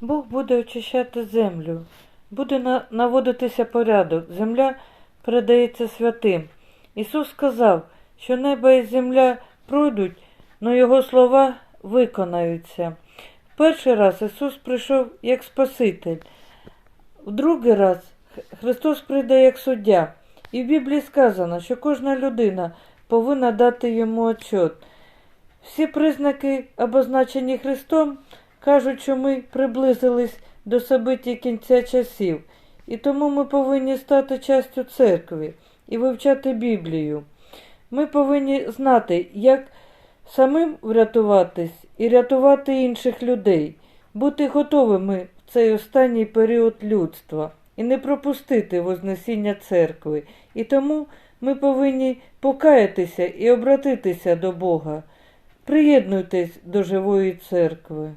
Бог буде очищати землю, буде наводитися порядок, земля передається святим. Ісус сказав, що небо і земля пройдуть, але Його слова виконаються. Перший раз Ісус прийшов як Спаситель, в другий раз Христос прийде як суддя. І в Біблії сказано, що кожна людина повинна дати йому отчет. Всі признаки, обозначені Христом, кажуть, що ми приблизились до собиття кінця часів, і тому ми повинні стати частю церкви і вивчати Біблію. Ми повинні знати, як самим врятуватись і рятувати інших людей, бути готовими в цей останній період людства і не пропустити Вознесіння церкви. І тому ми повинні покаятися і обратитися до Бога. Приєднуйтесь до живої церкви.